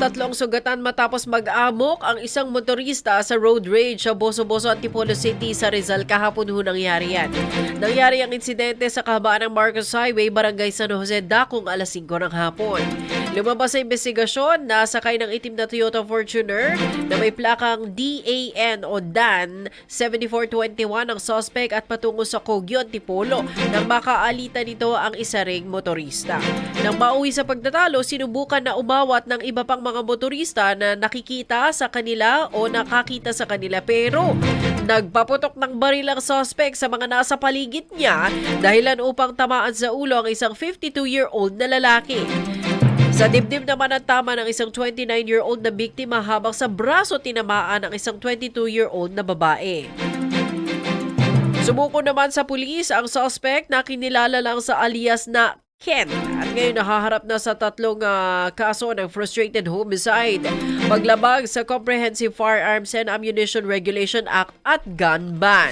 tatlong sugatan matapos mag-amok ang isang motorista sa road rage sa Boso-Boso, Antipolo City sa Rizal kahapon ho nangyari yan. Nangyari ang insidente sa kahabaan ng Marcos Highway, Barangay San Jose, Dakong alas 5 ng hapon. Lumabas sa investigasyon na sakay ng itim na Toyota Fortuner na may plakang DAN o DAN 7421 ang suspect at patungo sa Kogyo, Antipolo nang makaalitan nito ang isa ring motorista. Nang mauwi sa pagtatalo, sinubukan na umawat ng iba pang mga motorista na nakikita sa kanila o nakakita sa kanila pero nagpaputok ng baril ang suspect sa mga nasa paligid niya dahilan upang tamaan sa ulo ang isang 52-year-old na lalaki. Sa dibdib naman ang tama ng isang 29-year-old na biktima habang sa braso tinamaan ang isang 22-year-old na babae. Sumuko naman sa pulis ang suspect na kinilala lang sa alias na Ken at ngayon nahaharap na sa tatlong ah, kaso ng frustrated homicide, paglabag sa Comprehensive Firearms and Ammunition Regulation Act at gun ban.